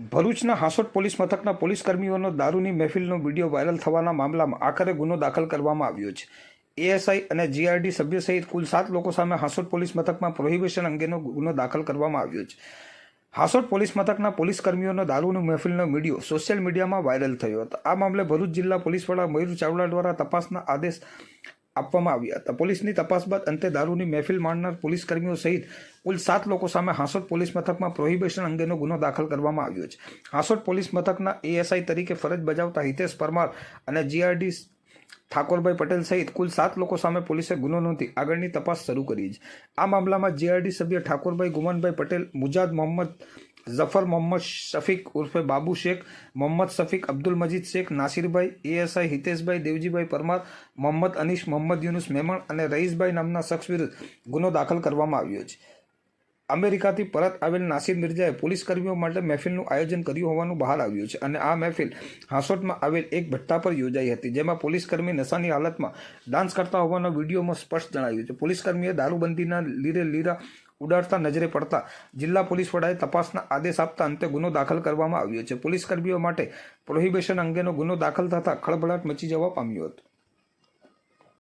ભરૂચના હાંસોટ પોલીસ મથકના પોલીસ કર્મીઓનો દારૂની મહેફિલનો વીડિયો વાયરલ થવાના મામલામાં આખરે ગુનો દાખલ કરવામાં આવ્યો છે. એએસઆઈ અને જીઆરડી સભ્ય સહિત કુલ સાત લોકો સામે હાંસોટ પોલીસ મથકમાં પ્રોહિબિશન અંગેનો ગુનો દાખલ કરવામાં આવ્યો છે. હાંસોટ પોલીસ મથકના પોલીસ કર્મીઓનો દારૂની મહેફિલનો વીડિયો સોશિયલ મીડિયામાં વાયરલ થયો હતો. આ મામલે ભરૂચ જિલ્લા પોલીસ વડા મયુર ચાવડા દ્વારા તપાસના આદેશ આપવામાં આવ્યા હતા. પોલીસની તપાસ બાદ અંતે દારૂની મહેફિલ માણનાર પોલીસ કર્મીઓ સહિત કુલ સાત લોકો સામે હાંસોટ પોલીસ મથકમાં પ્રોહિબિશન અંગેનો ગુનો દાખલ કરવામાં આવ્યો છે. હાંસોટ પોલીસ મથકના એએસઆઈ તરીકે ફરજ બજાવતા હિતેશ પરમાર અને જીઆરડી ઠાકોરભાઈ પટેલ સહિત કુલ સાત લોકો સામે પોલીસે ગુનો નોંધી આગળની તપાસ શરૂ કરી છે. આ મામલામાં જીઆરડી સભ્ય ઠાકોરભાઈ ગુમનભાઈ પટેલ, મુજાદ મોહમ્મદ ઝફર મોહમ્મદ શફીક ઉર્ફે બાબુ શેખ, મોહમ્મદ શફીક અબ્દુલ મજીદ શેખ, નાસિરભાઈ, એએસઆઈ હિતેશભાઈ, દેવજીભાઈ પરમાર, મોહમ્મદ અનીશ, મોહમ્મદ યુનુસ મેમણ અને રઈસભાઈ નામના શખ્સ વિરુદ્ધ ગુનો દાખલ કરવામાં આવ્યો છે. અમેરિકાથી પરત આવેલ નાસિર મિર્જાએ પોલીસ કર્મીઓ માટે મહેફિલનું આયોજન કર્યું હોવાનું બહાર આવ્યું છે અને આ મહેફિલ હાંસોટમાં આવેલ એક ભઠ્ઠા પર યોજાઈ હતી, જેમાં પોલીસકર્મી નશાની હાલતમાં ડાન્સ કરતા હોવાનો વિડીયોમાં સ્પષ્ટ જણાવ્યું છે. પોલીસ કર્મીએ દારૂબંધીના લીરે લીરા ઉડાડતા નજરે પડતા જિલ્લા પોલીસ વડાએ તપાસના આદેશ આપતા અંતે ગુનો દાખલ કરવામાં આવ્યો છે. પોલીસ કર્મીઓ માટે પ્રોહિબિશન અંગેનો ગુનો દાખલ થતાં ખળભળાટ મચી જવા પામ્યો હતો.